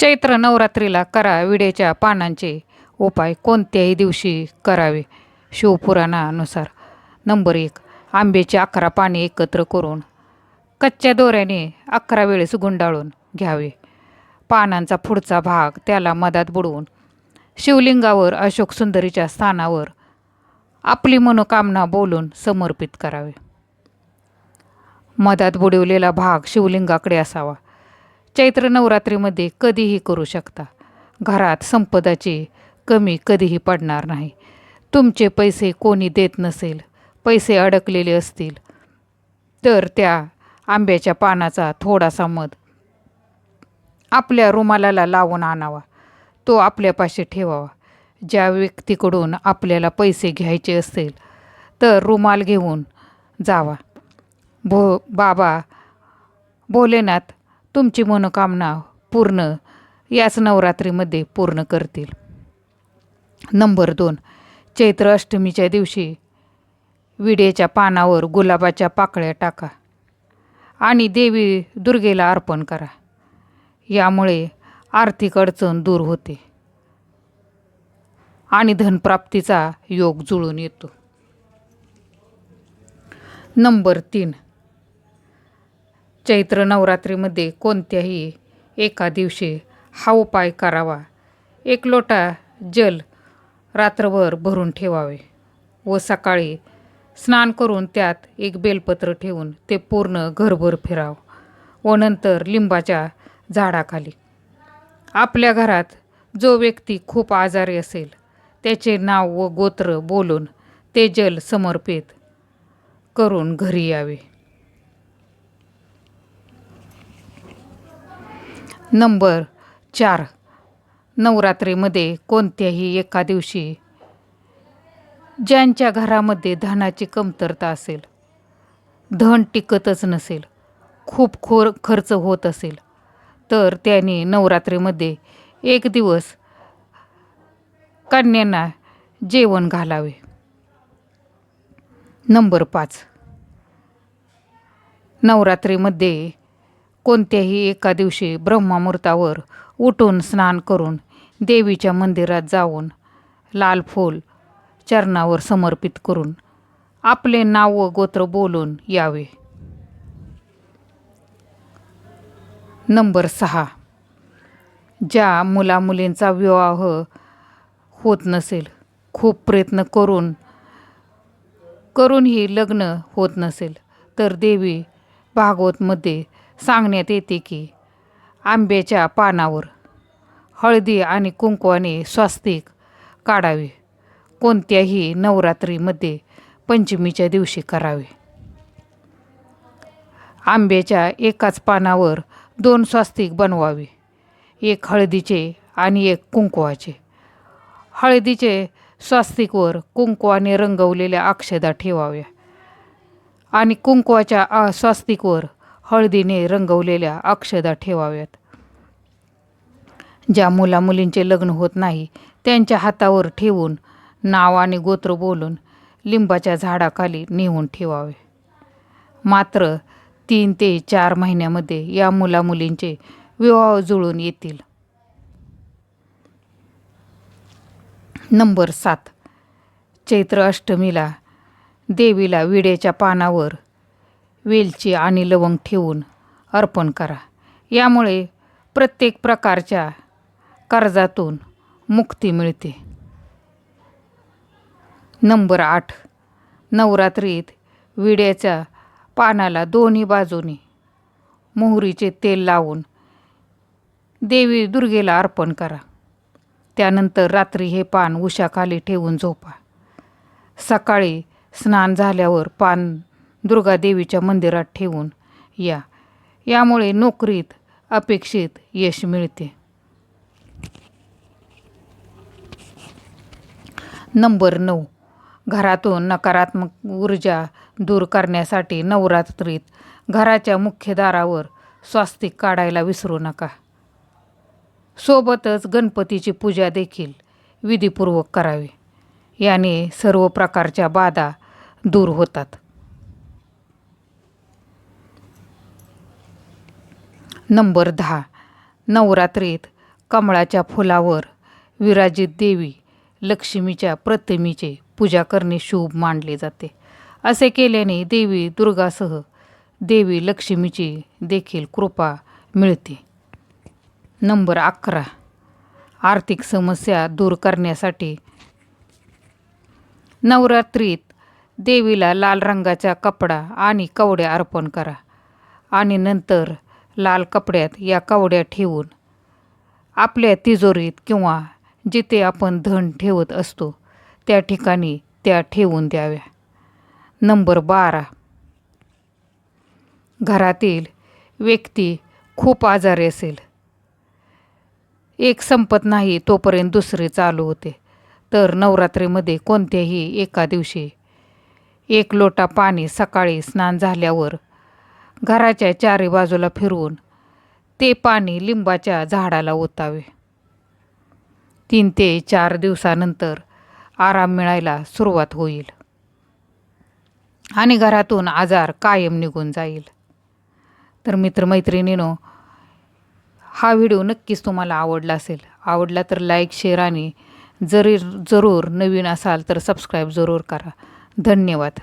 चैत्र नवरात्रीला करा विड्याच्या पानांचे उपाय कोणत्याही दिवशी करावे? शिवपुराणानुसार नंबर एक आंब्याची अकरा पाने एकत्र करून कच्च्या दोऱ्याने अकरा वेळेस गुंडाळून घ्यावे. पानांचा पुढचा भाग त्याला मधात बुडवून शिवलिंगावर अशोक सुंदरीच्या स्थानावर आपली मनोकामना बोलून समर्पित करावे. मधात बुडवलेला भाग शिवलिंगाकडे असावा. चैत्र नवरात्रीमध्ये कधीही करू शकता. घरात संपदाची कमी कधीही पडणार नाही. तुमचे पैसे कोणी देत नसेल पैसे अडकलेले असतील तर त्या आंब्याच्या पानाचा थोडासा मध आपल्या रुमालाला लावून आणावा. तो आपल्यापाशी ठेवावा. ज्या व्यक्तीकडून आपल्याला पैसे घ्यायचे असतील तर रुमाल घेऊन जावा. भो बाबा भोलेनाथ तुमची मनोकामना पूर्ण याच नवरात्रीमध्ये पूर्ण करतील. नंबर दोन चैत्र अष्टमीच्या दिवशी विड्याच्या पानावर गुलाबाच्या पाकळ्या टाका आणि देवी दुर्गेला अर्पण करा. यामुळे आर्थिक अडचण दूर होते आणि धनप्राप्तीचा योग जुळून येतो. नंबर तीन चैत्र नवरात्रीमध्ये कोणत्याही एका दिवशी हा उपाय करावा. एक लोटा जल रात्रभर भरून ठेवावे व सकाळी स्नान करून त्यात एक बेलपत्र ठेवून ते पूर्ण घरभर फिरावं व नंतर लिंबाच्या झाडाखाली. आपल्या घरात जो व्यक्ती खूप आजारी असेल त्याचे नाव व गोत्र बोलून ते जल समर्पित करून घरी यावे. नंबर चार. नवरात्रीमध्ये कोणत्याही एका दिवशी ज्यांच्या घरामध्ये धनाची कमतरता असेल धन टिकतच नसेल खूप खोर खर्च होत असेल तर त्याने नवरात्रीमध्ये एक दिवस कन्यांना जेवण घालावे. नंबर पाच. नवरात्रीमध्ये कोणत्याही एका दिवशी ब्रह्ममुहूर्तावर उठून स्नान करून देवीच्या मंदिरात जाऊन लाल फूल चरणावर समर्पित करून आपले नाव व गोत्र बोलून यावे. नंबर सहा. ज्या मुलामुलींचा विवाह होत नसेल खूप प्रयत्न करून करूनही लग्न होत नसेल तर देवी भागवतमध्ये सांगण्यात येते की आंब्याच्या पानावर हळदी आणि कुंकवाने स्वास्तिक काढावे. कोणत्याही नवरात्रीमध्ये पंचमीच्या दिवशी करावे. आंब्याच्या एकाच पानावर दोन स्वास्तिक बनवावे. एक हळदीचे आणि एक कुंकवाचे. हळदीचे स्वास्तिकवर कुंकवाने रंगवलेल्या अक्षदा ठेवाव्या आणि कुंकवाच्या स्वास्तिकवर हळदीने रंगवलेल्या अक्षदा ठेवाव्यात. ज्या मुलामुलींचे लग्न होत नाही त्यांच्या हातावर ठेवून नाव आणि गोत्र बोलून लिंबाच्या झाडाखाली नेऊन ठेवावे. मात्र तीन ते चार महिन्यामध्ये या मुलामुलींचे विवाह जुळून येतील. नंबर सात. चैत्र अष्टमीला देवीला विड्याच्या पानावर वेलची आणि लवंग ठेवून अर्पण करा. यामुळे प्रत्येक प्रकारच्या कर्जातून मुक्ती मिळते. नंबर आठ. नवरात्रीत विड्याच्या पानाला दोन्ही बाजूनी मोहरीचे तेल लावून देवी दुर्गेला अर्पण करा. त्यानंतर रात्री हे पान उशाखाली ठेवून झोपा. सकाळी स्नान झाल्यावर पान दुर्गादेवीच्या मंदिरात ठेवून या. यामुळे नोकरीत अपेक्षित यश मिळते. नंबर नऊ. घरातून नकारात्मक ऊर्जा दूर करण्यासाठी नवरात्रीत घराच्या मुख्य दारावर स्वास्तिक काढायला विसरू नका. सोबतच गणपतीची पूजा देखील विधीपूर्वक करावी. याने सर्व प्रकारच्या बाधा दूर होतात. नंबर दहा. नवरात्रीत कमळाच्या फुलावर विराजित देवी लक्ष्मीच्या प्रतिमेचे पूजा करणे शुभ मानले जाते. असे केल्याने देवी दुर्गासह देवी लक्ष्मीची देखील कृपा मिळते. नंबर अकरा. आर्थिक समस्या दूर करण्यासाठी नवरात्रीत देवीला लाल रंगाचा कपडा आणि कवड्या अर्पण करा आणि नंतर लाल कपड्यात या कवड्या ठेवून आपल्या तिजोरीत किंवा जिथे आपण धन ठेवत असतो त्या ठिकाणी त्या ठेवून द्याव्या. नंबर बारा. घरातील व्यक्ती खूप आजारी असेल. एक संपत नाही तोपर्यंत दुसरे चालू होते. तर नवरात्रीमध्ये कोणत्याही एका दिवशी एक लोटा पाणी सकाळी स्नान झाल्यावर घराच्या चारी बाजूला फिरवून ते पाणी लिंबाच्या झाडाला ओतावे. तीन ते चार दिवसानंतर आराम मिळायला सुरुवात होईल. आणि घरातून आजार कायम निघून जाईल. तर मित्रमैत्रिणीनो हा व्हिडिओ नक्कीच तुम्हाला आवडला असेल. आवडला तर लाईक शेअर आणि जरी जरूर नवीन असाल तर सबस्क्राईब जरूर करा. धन्यवाद.